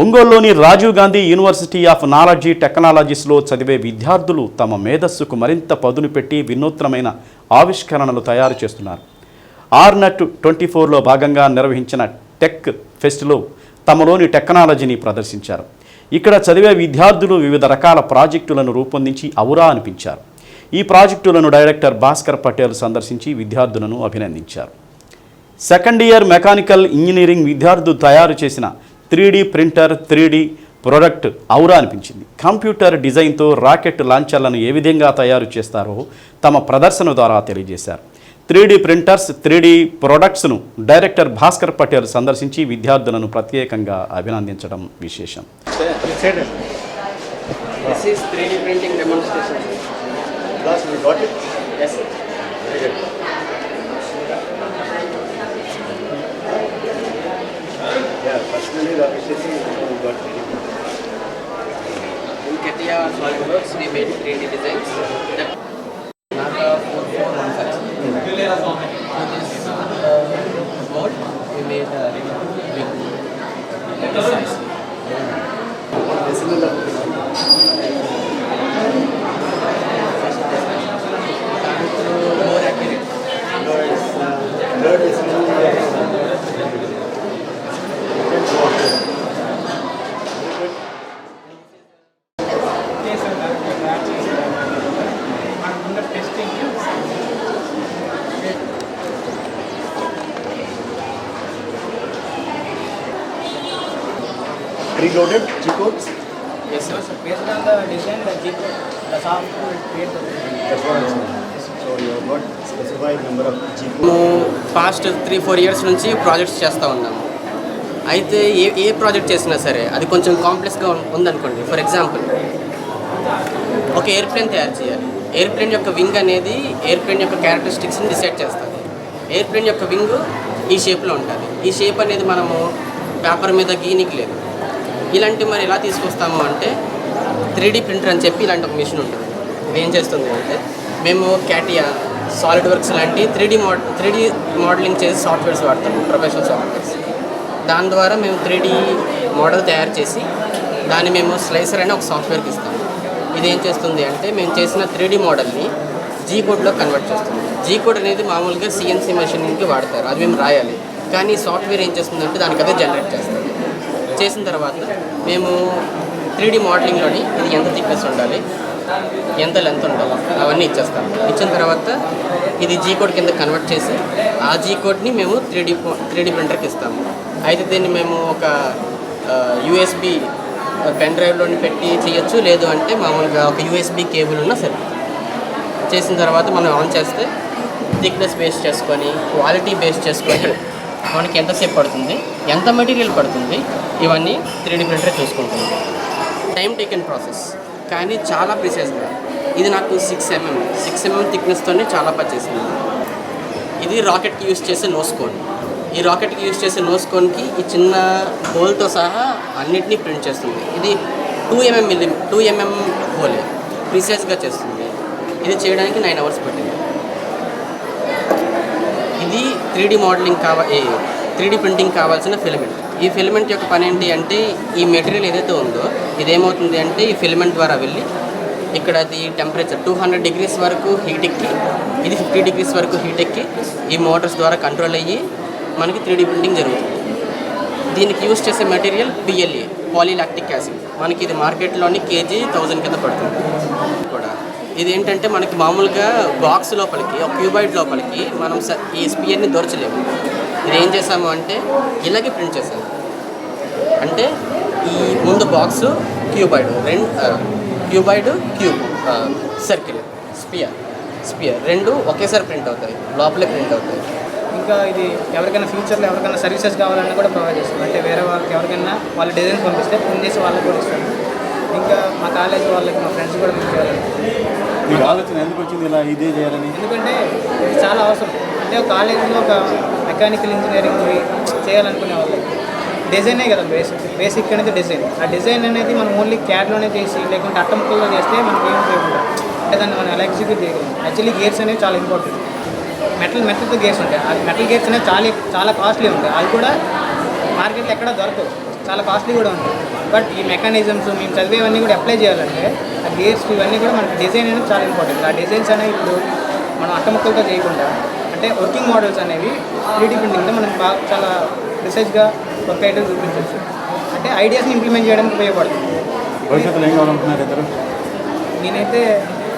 ఒంగోలులోని Rajiv Gandhi university of knowledge టెక్నాలజీస్లో చదివే విద్యార్థులు తమ మేధస్సుకు మరింత పదును పెట్టి వినూత్నమైన ఆవిష్కరణలు తయారు చేస్తున్నారు. ఆర్నట్ ట్వంటీ ఫోర్లో భాగంగా నిర్వహించిన టెక్ ఫెస్ట్లో తమలోని టెక్నాలజీని ప్రదర్శించారు. ఇక్కడ చదివే విద్యార్థులు వివిధ రకాల ప్రాజెక్టులను రూపొందించి అవురా అనిపించారు. ఈ ప్రాజెక్టులను డైరెక్టర్ భాస్కర్ పటేల్ సందర్శించి విద్యార్థులను అభినందించారు. సెకండ్ ఇయర్ మెకానికల్ ఇంజనీరింగ్ విద్యార్థులు తయారు చేసిన త్రీ ప్రింటర్ త్రీ ప్రొడక్ట్ ఔరా అనిపించింది కంప్యూటర్ డిజైన్తో రాకెట్ లాంచర్లను ఏ విధంగా తయారు చేస్తారో తమ ప్రదర్శన ద్వారా తెలియజేశారు త్రీ ప్రింటర్స్ త్రీ ప్రొడక్ట్స్ను డైరెక్టర్ భాస్కర్ పటేల్ సందర్శించి విద్యార్థులను ప్రత్యేకంగా అభినందించడం విశేషం This is 3D printing demonstration. Class, we got it? SolidWorks, we made 3D designs. మేము పాస్ట్ త్రీ ఫోర్ ఇయర్స్ నుంచి ప్రాజెక్ట్స్ చేస్తూ ఉన్నాము. అయితే ఏ ఏ ప్రాజెక్ట్ చేసినా సరే అది కొంచెం కాంప్లెక్స్గా ఉందనుకోండి. ఫర్ ఎగ్జాంపుల్ ఒక ఎయిర్ప్లేన్ తయారు చేయాలి. ఎయిర్ప్లేన్ యొక్క వింగ్ అనేది ఎయిర్ప్లేన్ యొక్క క్యారెక్టరిస్టిక్స్ని డిసైడ్ చేస్తుంది. ఎయిర్ప్లేన్ యొక్క వింగ్ ఈ షేప్లో ఉంటుంది ఈ షేప్ అనేది మనము పేపర్ మీద గీనికి లేదు. ఇలాంటి మరి ఎలా తీసుకొస్తాము అంటే త్రీ ప్రింటర్ అని చెప్పి ఇలాంటి ఒక మిషన్ ఉంటుంది. ఇది ఏం చేస్తుంది అంటే మేము క్యాటియా సాలిడ్ వర్క్స్ లాంటి three D mod three D modelling చేసి సాఫ్ట్వేర్స్ వాడతాము ప్రొఫెషనల్ సాఫ్ట్వేర్స్ దాని ద్వారా మేము త్రీ డీ మోడల్ తయారు చేసి దాన్ని మేము స్లైసర్ అనే ఒక సాఫ్ట్వేర్కి ఇస్తాము ఇది ఏం చేస్తుంది అంటే మేము చేసిన త్రీ డీ మోడల్ని జీ కోడ్లో కన్వర్ట్ చేస్తుంది. జీ కోడ్ అనేది మామూలుగా సిఎన్సీ మెషిన్కి వాడతారు. అది మేము రాయాలి. కానీ సాఫ్ట్వేర్ ఏం చేస్తుందంటే దానికి అదే జనరేట్ చేస్తాం చేసిన తర్వాత మేము త్రీ డీ మోడలింగ్లోని ఇది ఎంత థిక్నెస్ ఉండాలి ఎంత లెంత్ ఉండాలి అవన్నీ ఇచ్చేస్తాం ఇచ్చిన తర్వాత ఇది జీ కోడ్ కింద కన్వర్ట్ చేసి ఆ జీ కోడ్ని మేము త్రీ డీ త్రీ డీ ప్రింటర్కి ఇస్తాము. అయితే దీన్ని మేము ఒక యూఎస్బి పెన్ డ్రైవ్లోని పెట్టి చేయొచ్చు లేదు అంటే మామూలుగా ఒక యూఎస్బి కేబుల్ ఉన్నా సరే. చేసిన తర్వాత మనం ఆన్ చేస్తే థిక్నెస్ బేస్ చేసుకొని క్వాలిటీ బేస్ చేసుకొని మనకి ఎంతసేపు పడుతుంది? ఎంత మెటీరియల్ పడుతుంది? ఇవన్నీ త్రీ డీ ప్రింటర్ చూసుకుంటుంది. టైం టేకెన్ ప్రాసెస్ కానీ చాలా ప్రిసైజ్గా ఇది నాకు సిక్స్ ఎంఎం సిక్స్ ఎంఎం థిక్నెస్తోనే చాలా పర్చేసింది ఇది రాకెట్కి యూస్ చేసే నోస్ కోన్ ఈ రాకెట్కి యూస్ చేసే నోస్ కోన్కి ఈ చిన్న హోల్తో సహా అన్నిటినీ ప్రింట్ చేస్తుంది. ఇది two MM milli two MM hole ప్రిసైజ్గా చేస్తుంది. ఇది చేయడానికి నైన్ అవర్స్ పట్టింది. త్రీ మోడలింగ్ కావా త్రీ ప్రింటింగ్ కావాల్సిన ఫిలమెంట్. ఈ ఫిలమెంట్ యొక్క పని ఏంటి అంటే ఈ మెటీరియల్ ఏదైతే ఉందో ఇదేమవుతుంది అంటే ఈ ఫిలమెంట్ ద్వారా వెళ్ళి ఇక్కడ అది టెంపరేచర్ టూ హండ్రెడ్ డిగ్రీస్ వరకు హీట్ ఎక్కి ఇది ఫిఫ్టీ డిగ్రీస్ వరకు హీట్ ఎక్కి ఈ మోటార్స్ ద్వారా కంట్రోల్ అయ్యి మనకి త్రీడీ ప్రింటింగ్ జరుగుతుంది. దీనికి యూజ్ చేసే మెటీరియల్ పిఎల్ఏ పాలీలాక్టిక్ యాసిడ్. మనకి ఇది మార్కెట్లోని కేజీ థౌజండ్ కింద పడుతుంది. కూడా. ఇది ఏంటంటే మనకి మామూలుగా బాక్స్ లోపలికి ఒక క్యూబైడ్ లోపలికి మనం స- ఈ స్పియర్ని దొరచలేము. ఇది ఏం చేసాము అంటే ఇలాగే ప్రింట్ చేసాము. అంటే ఈ ముందు బాక్స్ క్యూబైడ్ రెండు cuboid cube circle sphere sphere రెండు ఒకేసారి ప్రింట్ అవుతాయి లోపలే ప్రింట్ అవుతాయి. ఇంకా ఇది ఎవరికైనా ఫ్యూచర్లో ఎవరికైనా సర్వీసెస్ కావాలన్నా కూడా ప్రొవైడ్ చేస్తాం అంటే వేరే వాళ్ళకి ఎవరికైనా వాళ్ళ డిజైన్స్ పంపిస్తే ప్రింట్ చేసి వాళ్ళకి కూడా ఇస్తాం ఇంకా మా కాలేజ్ వాళ్ళకి మా ఫ్రెండ్స్ కూడా ప్రింట్ చేయాలి. మీకు ఆలోచన ఎందుకు వచ్చింది ఇలా ఇదే చేయాలని? ఎందుకంటే ఇది చాలా అవసరం. అంటే ఒక కాలేజీలో ఒక మెకానికల్ ఇంజనీరింగ్ చేయాలనుకునే వాళ్ళు డిజైనే కదా బేసిక్ బేసిక్ అనేది డిజైన్. ఆ డిజైన్ అనేది మనం ఓన్లీ క్యాడ్లోనే చేసి లేకుంటే అట్టంపుల్లో చేస్తే మనకి ఏం ఉపయోగం అంటే దాన్ని మనం ఎలా ఎగ్జిక్యూట్ చేయగలం? యాక్చువల్లీ గేర్స్ అనేవి చాలా ఇంపార్టెంట్ మెటల్ మెటల్తో గేర్స్ ఉంటాయి. ఆ మెటల్ గేర్స్ అనేవి చాలా చాలా కాస్ట్లీ ఉంటాయి. అది కూడా మార్కెట్లో ఎక్కడ దొరకవు. చాలా కాస్ట్లీ కూడా ఉంటాయి. బట్ ఈ మెకానిజమ్స్ మేము చదివేవన్నీ కూడా అప్లై చేయాలంటే ఆ గేర్స్ ఇవన్నీ కూడా మనకి డిజైన్ అనేది చాలా ఇంపార్టెంట్ ఆ డిజైన్స్ అనేవి ఇప్పుడు మనం అట్టముక్కలతో చేయకుండా అంటే వర్కింగ్ మోడల్స్ అనేవి త్రీడీ ప్రింటింగ్తో మనం బాగా చాలా రీసెర్చ్గా ఒక ఐటమ్ చూపించవచ్చు. అంటే ఐడియాస్ని ఇంప్లిమెంట్ చేయడానికి ఉపయోగపడుతుంది భవిష్యత్తులో ఏం కావాలనుకుంటున్నారు ఇద్దరు? నేనైతే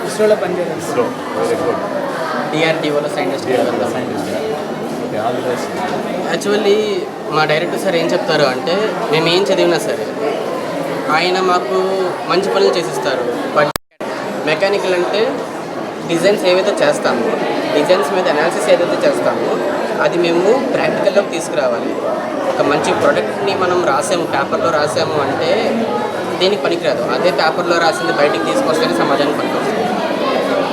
ఇస్రోలో పనిచేయాలి డిఆర్డిఓలో scientist okay all the best actually మా డైరెక్టర్ సార్ ఏం చెప్తారు అంటే మేము ఏం చదివినా సరే ఆయన మాకు మంచి పనులు చేసిస్తారు. బట్ మెకానికల్ అంటే డిజైన్స్ ఏవైతే చేస్తామో డిజైన్స్ మీద అనాలిసిస్ ఏదైతే చేస్తామో అది మేము ప్రాక్టికల్లోకి తీసుకురావాలి. ఒక మంచి ప్రోడక్ట్ని మనం రాసాము పేపర్లో రాసాము అంటే దీనికి పనికిరాదు. అదే పేపర్లో రాసింది బయటికి తీసుకొస్తేనే సమాజానికి పనికొస్తుంది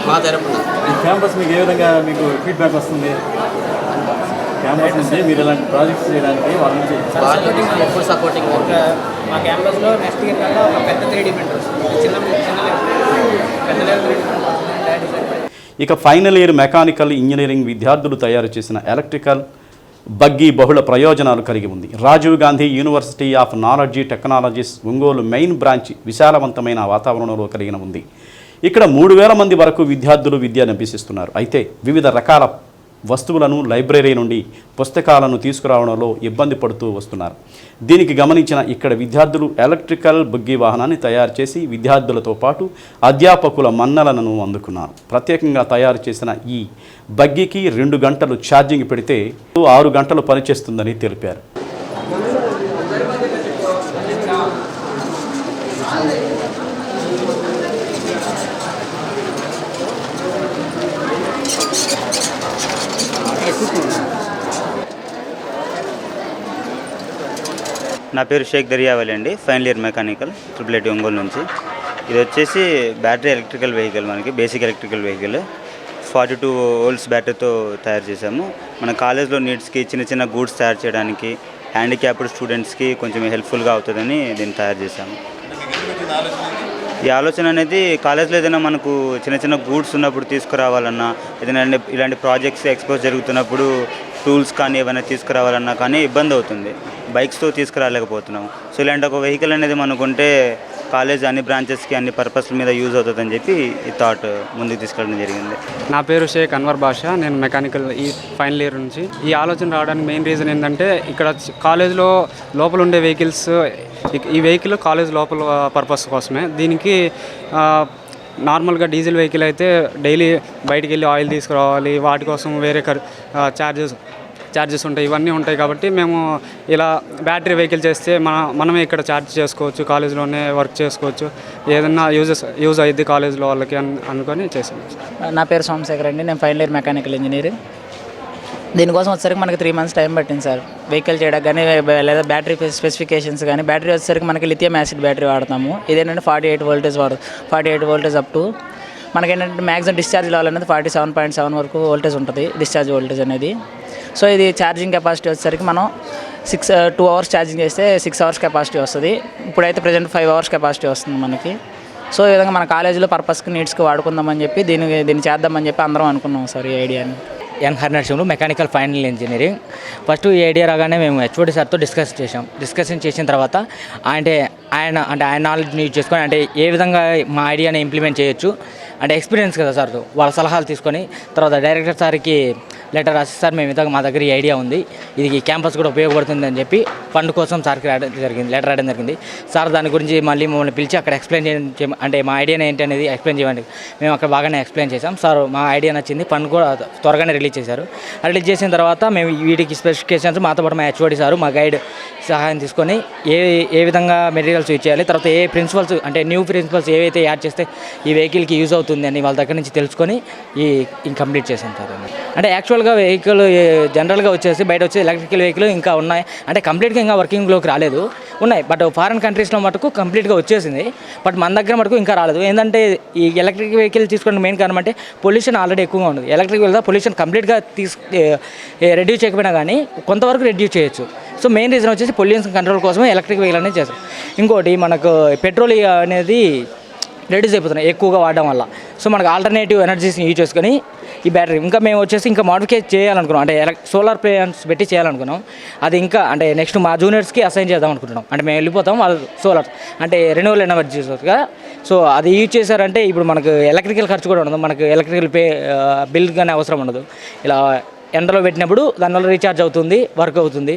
మా తరపున. ఈ క్యాంపస్ మీకు ఏ విధంగా మీకు ఫీడ్బ్యాక్ వస్తుంది? క్యాంపస్ నుంచి మీరు ఇలాంటి ప్రాజెక్ట్స్ చేయడానికి వాళ్ళ నుంచి ఎప్పుడు సపోర్టింగ్ ఒక మా క్యాంపస్లో నెక్స్ట్ ఇయర్ కల్లా ఒక పెద్ద త్రీ ప్రింటర్ వస్తుంది. చిన్న చిన్న పెద్ద త్రీ ఇక ఫైనల్ ఇయర్ మెకానికల్ ఇంజనీరింగ్ విద్యార్థులు తయారు చేసిన ఎలక్ట్రికల్ బగ్గీ బహుళ ప్రయోజనాలు కలిగి ఉంది. Rajiv Gandhi university of knowledge technologies Ongole main branch విశాలవంతమైన వాతావరణంలో కలిగిన ఉంది. ఇక్కడ మూడు వేల మంది వరకు విద్యార్థులు విద్యను అభ్యసిస్తున్నారు. అయితే వివిధ రకాల వస్తువులను లైబ్రరీ నుండి పుస్తకాలను తీసుకురావడంలో ఇబ్బంది పడుతూ వస్తున్నారు. దీనికి గమనించిన ఇక్కడ విద్యార్థులు ఎలక్ట్రికల్ బుగ్గి వాహనాన్ని తయారు చేసి విద్యార్థులతో పాటు అధ్యాపకుల మన్నలను అందుకున్నారు. ప్రత్యేకంగా తయారు చేసిన ఈ బగ్గీకి రెండు గంటలు ఛార్జింగ్ పెడితే ఆరు గంటలు పనిచేస్తుందని తెలిపారు. నా పేరు షేక్ దర్యావలి అండి final year mechanical triple IT Ongole నుంచి. ఇది వచ్చేసి బ్యాటరీ ఎలక్ట్రికల్ వెహికల్ మనకి basic electrical vehicle forty two volts బ్యాటరీతో తయారు చేసాము మన కాలేజ్లో నీడ్స్కి చిన్న చిన్న గూడ్స్ తయారు చేయడానికి హ్యాండిక్యాప్డ్ స్టూడెంట్స్కి కొంచెం హెల్ప్ఫుల్గా అవుతుందని దీన్ని తయారు చేశాము. ఈ ఆలోచన అనేది కాలేజ్లో ఏదైనా మనకు చిన్న చిన్న గూడ్స్ ఉన్నప్పుడు తీసుకురావాలన్నా ఏదైనా ఇలాంటి ప్రాజెక్ట్స్ ఎక్స్పోజ్ జరుగుతున్నప్పుడు టూల్స్ కానీ ఏమైనా తీసుకురావాలన్నా కానీ ఇబ్బంది అవుతుంది. బైక్స్తో తీసుకురాలేకపోతున్నాం సో ఇలాంటి ఒక వెహికల్ అనేది మనకుంటే కాలేజ్ అన్ని బ్రాంచెస్కి అన్ని పర్పస్ల మీద యూజ్ అవుతుందని చెప్పి ఈ థాట్ ముందుకు తీసుకెళ్ళడం జరిగింది. నా పేరు షేక్ అన్వర్ బాషా. నేను మెకానికల్ ఈ ఫైనల్ ఇయర్ నుంచి. ఈ ఆలోచన రావడానికి మెయిన్ రీజన్ ఏంటంటే ఇక్కడ కాలేజ్లో లోపల ఉండే వెహికల్స్ ఈ వెహికల్ కాలేజ్ లోపల పర్పస్ కోసమే. దీనికి నార్మల్గా డీజిల్ వెహికల్ అయితే డైలీ బయటికి వెళ్ళి ఆయిల్ తీసుకురావాలి. వాటి కోసం వేరే ఖర్ ఛార్జెస్ ఛార్జెస్ ఉంటాయి ఇవన్నీ ఉంటాయి కాబట్టి మేము ఇలా బ్యాటరీ వెహికల్ చేస్తే మన మనమే ఇక్కడ ఛార్జ్ చేసుకోవచ్చు కాలేజ్లోనే వర్క్ చేసుకోవచ్చు. ఏదన్నా యూజెస్ యూజ్ అయ్యిద్ది కాలేజ్లో వాళ్ళకి అని అనుకొని చేసాము నా పేరు సోమశేఖర్ అండి నేను ఫైనల్ ఇయర్ మెకానికల్ ఇంజనీర్ దీనికోసం వచ్చేసరికి మనకి త్రీ మంత్స్ టైం పట్టింది సార్. వెహికల్ చేయడానికి కానీ లేదా బ్యాటరీ స్పెసిఫికేషన్స్ కానీ బ్యాటరీ వచ్చేసరికి మనకి లిథియం యాసిడ్ బ్యాటరీ వాడతాము. ఇదేంటంటే ఫార్టీ ఎయిట్ వోల్టేజ్ వాడు forty eight voltage up to మనకి ఏంటంటే మ్యాక్సిమం డిశ్చార్జ్ లెవెల్ అనేది ఫార్టీ సెవెన్ పాయింట్ సెవెన్ వరకు వోల్టేజ్ ఉంటుంది డిశ్చార్జ్ వోల్టేజ్ అనేది. సో ఇది ఛార్జింగ్ కెపాసిటీ వచ్చేసరికి మనం సిక్స్ టూ అవర్స్ ఛార్జింగ్ చేస్తే సిక్స్ అవర్స్ కెపాసిటీ వస్తుంది. ఇప్పుడైతే ప్రజెంట్ ఫైవ్ అవర్స్ కెపాసిటీ వస్తుంది మనకి. సో ఈ విధంగా మన కాలేజీలో పర్పస్కి నీడ్స్కి వాడుకుందామని చెప్పి దీని దీన్ని చేద్దామని చెప్పి అందరం అనుకున్నాం సార్ ఈ ఐడియాని N Harinarasimhulu mechanical final engineering first ఈ ఐడియా రాగానే మేము హెచ్ఓడి సార్తో డిస్కస్ చేసాం డిస్కషన్ చేసిన తర్వాత అంటే ఆయన అంటే ఆయన నాలెడ్జ్ని యూజ్ చేసుకొని అంటే ఏ విధంగా మా ఐడియాని ఇంప్లిమెంట్ చేయొచ్చు అంటే ఎక్స్పీరియన్స్ కదా సార్ వాళ్ళ సలహాలు తీసుకొని తర్వాత డైరెక్టర్ సార్కి లెటర్ రాసి సార్ మేము ఇంతకు మా దగ్గర ఈ ఐడియా ఉంది. ఇది క్యాంపస్ కూడా ఉపయోగపడుతుంది అని చెప్పి ఫండ్ కోసం సార్కి రాయడం జరిగింది లెటర్ రాయడం జరిగింది. సార్ దాని గురించి మళ్ళీ మమ్మల్ని పిలిచి అక్కడ ఎక్స్ప్లెయిన్ చేయండి అంటే మా ఐడియా ఏంటి అనేది ఎక్స్ప్లెయిన్ చేయండి. మేము అక్కడ బాగానే ఎక్స్ప్లెయిన్ చేసాం సార్ మా ఐడియా నచ్చింది ఫండ్ కూడా త్వరగానే రిలీజ్ చేశారు. రిలీజ్ చేసిన తర్వాత మేము వీటికి స్పెసిఫికేషన్స్ మాతో పాటు మా హెచ్ఓడి సారు మా గైడ్ సహాయం తీసుకొని ఏ ఏ విధంగా మెటీరియల్స్ యూజ్ చేయాలి తర్వాత ఏ ప్రిన్సిపల్స్ అంటే న్యూ ప్రిన్సిపల్స్ ఏవైతే యాడ్ చేస్తే ఈ వెహికల్కి యూజ్ అవుతుంది అని వాళ్ళ దగ్గర నుంచి తెలుసుకొని ఈ ఈ కంప్లీట్ చేసాం సార్ అంటే యాక్చువల్గా వెహికల్ జనరల్గా వచ్చేసి బయట వచ్చే ఎలక్ట్రికల్ వెహికల్ ఇంకా ఉన్నాయి. అంటే కంప్లీట్గా ఇంకా వర్కింగ్లోకి రాలేదు. ఉన్నాయి. బట్ ఫారిన్ కంట్రీస్లో మటుకు కంప్లీట్గా వచ్చేసింది. బట్ మన దగ్గర మటుకు ఇంకా రాలేదు. ఏంటంటే ఈ ఎలక్ట్రిక్ వెహికల్ తీసుకోవడం మెయిన్ కారణం అంటే పొల్యూషన్ ఆల్రెడీ ఎక్కువగా ఉంది ఎలక్ట్రిక్ వెళ్తే పొల్యూషన్ కంప్లీట్గా తీసు రెడ్యూస్ చేయకపోయినా కానీ కొంతవరకు రెడ్యూస్ చేయొచ్చు. సో మెయిన్ రీజన్ వచ్చేసి పొల్యూషన్ కంట్రోల్ కోసమే ఎలక్ట్రిక్ వెహికల్ అనేది చేస్తాం ఇంకోటి మనకు పెట్రోల్ అనేది రెడ్యూస్ అయిపోతున్నాయి ఎక్కువగా వాడడం వల్ల. సో మనకు ఆల్టర్నేటివ్ ఎనర్జీస్ని యూజ్ చేసుకొని ఈ బ్యాటరీ ఇంకా మేము వచ్చేసి ఇంకా మోడిఫికే చేయాలనుకున్నాం. అంటే సోలార్ ప్లేన్స్ పెట్టి చేయాలనుకున్నాం. అది ఇంకా అంటే నెక్స్ట్ మా జూనియర్స్కి అసైన్ చేద్దాం అనుకుంటున్నాం. అంటే మేము వెళ్ళిపోతాం వాళ్ళు సోలార్ అంటే రెన్యూవల్ ఎనర్జీస్గా సో అది యూజ్ చేశారంటే ఇప్పుడు మనకు ఎలక్ట్రికల్ ఖర్చు కూడా ఉండదు. మనకు ఎలక్ట్రికల్ పే బిల్ కానీ అవసరం ఉండదు. ఇలా ఎండలో పెట్టినప్పుడు దానివల్ల రీఛార్జ్ అవుతుంది వర్క్ అవుతుంది.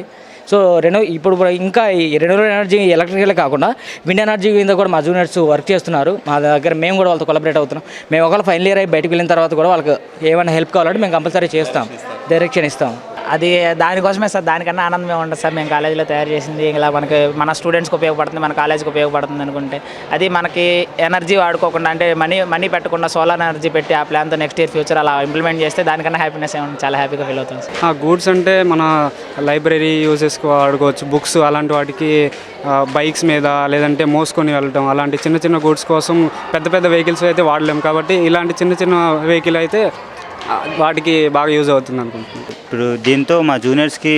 సో రెనో ఇప్పుడు ఇంకా ఈ రెన్యూవల్ ఎనర్జీ ఎలక్ట్రికల్ కాకుండా విండ్ ఎనర్జీ మీద కూడా మా జూనియర్స్ వర్క్ చేస్తున్నారు. మా దగ్గర మేము కూడా వాళ్ళతో కొలబరేట్ అవుతున్నాం. మేము ఒకవేళ ఫైనల్ ఇయర్ అయ్యి బయటకు వెళ్ళిన తర్వాత కూడా వాళ్ళకి ఏమైనా హెల్ప్ కావాలంటే మేము కంపల్సరీ చేస్తాం. డైరెక్షన్ ఇస్తాం. అది దానికోసమే సార్ దానికన్నా ఆనందమే ఉంటుంది సార్. మేము కాలేజీలో తయారు చేసింది ఇలా మనకి మన స్టూడెంట్స్కి ఉపయోగపడుతుంది మన కాలేజీకి ఉపయోగపడుతుంది అనుకుంటే. అది మనకి ఎనర్జీ వాడుకోకుండా అంటే మనీ మనీ పెట్టకుండా సోలార్ ఎనర్జీ పెట్టి ఆ ప్లాన్తో నెక్స్ట్ ఇయర్ ఫ్యూచర్ అలా ఇంప్లిమెంట్ చేస్తే దానికన్నా హ్యాపీనెస్ ఏమన్నా చాలా హ్యాపీగా ఫీల్ అవుతుంది సార్. గూడ్స్ అంటే మన లైబ్రరీ యూజెస్కి వాడుకోవచ్చు. బుక్స్ అలాంటి వాటికి బైక్స్ మీద లేదంటే మోసుకొని వెళ్ళటం. అలాంటి చిన్న చిన్న గూడ్స్ కోసం పెద్ద పెద్ద వెహికల్స్ అయితే వాడలేం. కాబట్టి ఇలాంటి చిన్న చిన్న వెహికల్ అయితే వాటికి బాగా యూజ్ అవుతుంది అనుకుంటున్నాను. ఇప్పుడు దీంతో మా జూనియర్స్కి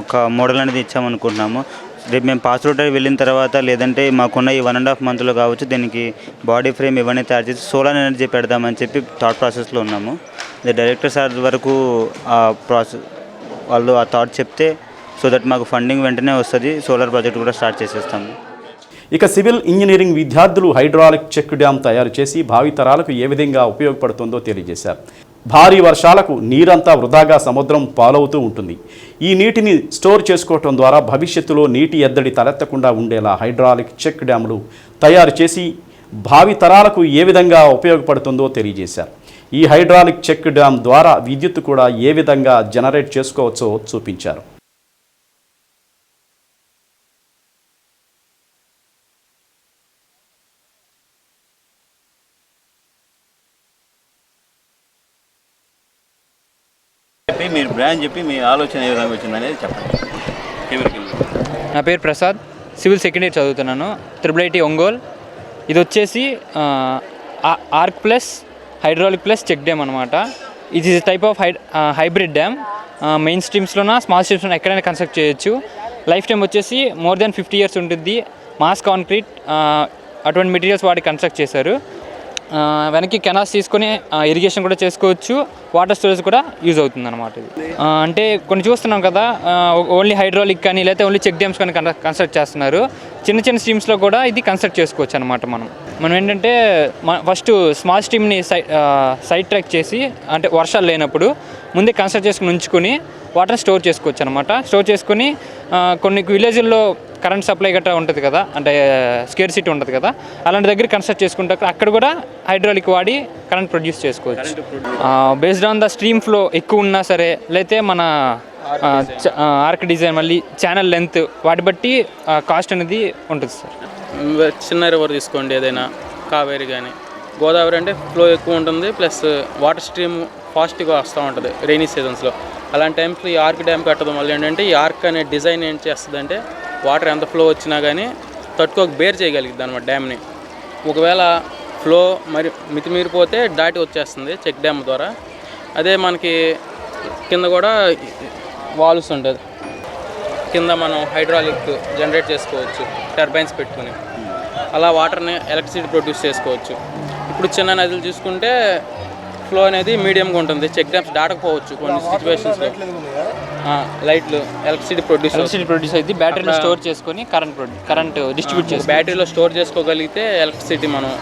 ఒక మోడల్ అనేది ఇచ్చామనుకుంటున్నాము. రేపు మేము పాస్ అవుట్ అయి వెళ్ళిన తర్వాత లేదంటే మాకున్న ఈ వన్ అండ్ హాఫ్ మంత్లో కావచ్చు దీనికి బాడీ ఫ్రేమ్ ఇవన్నీ తయారు చేసి సోలార్ ఎనర్జీ పెడదామని చెప్పి థాట్ ప్రాసెస్లో ఉన్నాము. డైరెక్టర్ సార్ వరకు ఆ ప్రాసెస్ వాళ్ళు ఆ థాట్ చెప్తే సో దట్ మాకు ఫండింగ్ వెంటనే వస్తుంది సోలార్ ప్రాజెక్ట్ కూడా స్టార్ట్ చేసేస్తాము. ఇక సివిల్ ఇంజనీరింగ్ విద్యార్థులు హైడ్రాలిక్ చెక్ డ్యామ్ తయారు చేసి భావితరాలకు ఏ విధంగా ఉపయోగపడుతుందో తెలియజేశారు. భారీ వర్షాలకు నీరంతా వృధాగా సముద్రం పాలవుతూ ఉంటుంది. ఈ నీటిని స్టోర్ చేసుకోవటం ద్వారా భవిష్యత్తులో నీటి ఎద్దడి తలెత్తకుండా ఉండేలా హైడ్రాలిక్ చెక్ డ్యాములు తయారు చేసి భావి తరాలకు ఏ విధంగా ఉపయోగపడుతుందో తెలియజేశారు. ఈ హైడ్రాలిక్ చెక్ డ్యామ్ ద్వారా విద్యుత్ కూడా ఏ విధంగా జనరేట్ చేసుకోవచ్చో చూపించారు. అని బ్రాండ్ చెప్పి మీ ఆలోచన ఏ విధంగా వచ్చింది అనేది చెప్పండి. ఎవరికి నా పేరు ప్రసాద్ సివిల్ సెకండ్ ఇయర్ చదువుతున్నాను త్రిబుల్ ఐటీ ఒంగోల్. ఇది వచ్చేసి arc plus hydraulic plus check dam అనమాట ఇది type of high hybrid dam main స్ట్రీమ్స్లోనా small స్ట్రీమ్స్లోనా ఎక్కడైనా కన్స్ట్రక్ట్ చేయొచ్చు. లైఫ్ టైం వచ్చేసి మోర్ దెన్ ఫిఫ్టీ ఇయర్స్ ఉంటుంది మాస్ కాంక్రీట్ అటువంటి మెటీరియల్స్ వాడి కన్స్ట్రక్ట్ చేశారు. వెనక్కి కెనాల్స్ తీసుకొని ఇరిగేషన్ కూడా చేసుకోవచ్చు. వాటర్ స్టోరేజ్ కూడా యూజ్ అవుతుంది అనమాట ఇది అంటే కొన్ని చూస్తున్నాం కదా ఓన్లీ హైడ్రాలిక్ కానీ లేకపోతే ఓన్లీ చెక్ డ్యామ్స్ కానీ కన్స్ట్రక్ట్ చేస్తున్నారు. చిన్న చిన్న స్ట్రీమ్స్లో కూడా ఇది కన్స్ట్రక్ట్ చేసుకోవచ్చు అనమాట మనం. మనం ఏంటంటే ఫస్ట్ స్మాల్ స్ట్రీమ్ని సై సైడ్ ట్రాక్ చేసి అంటే వర్షాలు లేనప్పుడు ముందే కన్స్ట్రక్ట్ చేసుకుని ఉంచుకొని వాటర్ స్టోర్ చేసుకోవచ్చు అనమాట స్టోర్ చేసుకొని కొన్ని విలేజ్ల్లో కరెంట్ సప్లై గట్రా ఉంటుంది కదా అంటే స్కేర్ సిటీ ఉంటుంది కదా అలాంటి దగ్గర కన్స్ట్రక్ట్ చేసుకుంటే అక్కడ కూడా హైడ్రాలిక్ వాడి కరెంట్ ప్రొడ్యూస్ చేసుకోవచ్చు. Based on the stream flow ఎక్కువ ఉన్నా సరే లేతే మన ఆర్క్ డిజైన్ మళ్ళీ ఛానల్ లెంత్ వాటి బట్టి కాస్ట్ అనేది ఉంటుంది సార్. చిన్న రివర్ తీసుకోండి ఏదైనా కావేరి కానీ గోదావరి అంటే ఫ్లో ఎక్కువ ఉంటుంది ప్లస్ వాటర్ స్ట్రీమ్ ఫాస్ట్గా వస్తూ ఉంటుంది రైనీ సీజన్స్లో అలాంటి టైమ్స్లో ఈ ఆర్క్ డ్యామ్ కట్టడం వల్ల ఏంటంటే ఈ ఆర్క్ అనే డిజైన్ ఏం చేస్తుందంటే వాటర్ ఎంత ఫ్లో వచ్చినా కానీ తట్టుకోక బేర్ చేయగలిగింది అనమాట డ్యామ్ని. ఒకవేళ ఫ్లో మరి మితిమీరిపోతే దాటి వచ్చేస్తుంది చెక్ డ్యామ్ ద్వారా. అదే మనకి కింద కూడా వాల్స్ ఉంటుంది. కింద మనం హైడ్రాలిక్ జనరేట్ చేసుకోవచ్చు టర్బైన్స్ పెట్టుకుని. అలా వాటర్ని ఎలక్ట్రిసిటీ ప్రొడ్యూస్ చేసుకోవచ్చు. ఇప్పుడు చిన్న నదులు చూసుకుంటే ఫ్లో అనేది మీడియంగా ఉంటుంది. చెక్ డ్యామ్స్ దాటకపోవచ్చు కొన్ని సిచ్యువేషన్స్లో లైట్లు ఎలక్ట్రిసిటీ ప్రొడ్యూస్ ఎలక్ట్రిసిటీ ప్రొడ్యూస్ అయితే బ్యాటరీలో స్టోర్ చేసుకొని కరెంట్ కరెంట్ డిస్ట్రిబ్యూట్ చేసుకోవచ్చు బ్యాటరీలో స్టోర్ చేసుకోగలిగితే ఎలక్ట్రిసిటీ మనం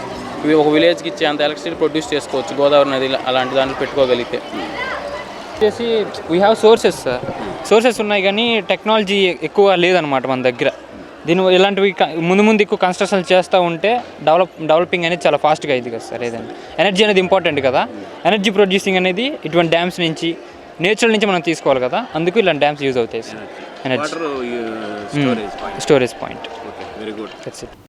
ఇవి ఒక విలేజ్కి ఇచ్చే అంత ఎలక్ట్రిసిటీ ప్రొడ్యూస్ చేసుకోవచ్చు. గోదావరి నది అలాంటి దాంట్లో పెట్టుకోగలిగితే. వచ్చేసి we have sources sir sources ఉన్నాయి కానీ టెక్నాలజీ ఎక్కువ లేదనమాట మన దగ్గర. దీని ఇలాంటివి ముందు ముందు ఎక్కువ కన్స్ట్రక్షన్ చేస్తూ ఉంటే డెవలప్ డెవలపింగ్ అనేది చాలా ఫాస్ట్గా అయింది కదా సార్ ఏదైనా. ఎనర్జీ అనేది ఇంపార్టెంట్ కదా. ఎనర్జీ ప్రొడ్యూసింగ్ అనేది ఇటువంటి డ్యామ్స్ నుంచి నేచురల్ నుంచి మనం తీసుకోవాలి కదా. అందుకు ఇలాంటి డ్యామ్స్ యూజ్ అవుతాయి sir. Energy storage point very good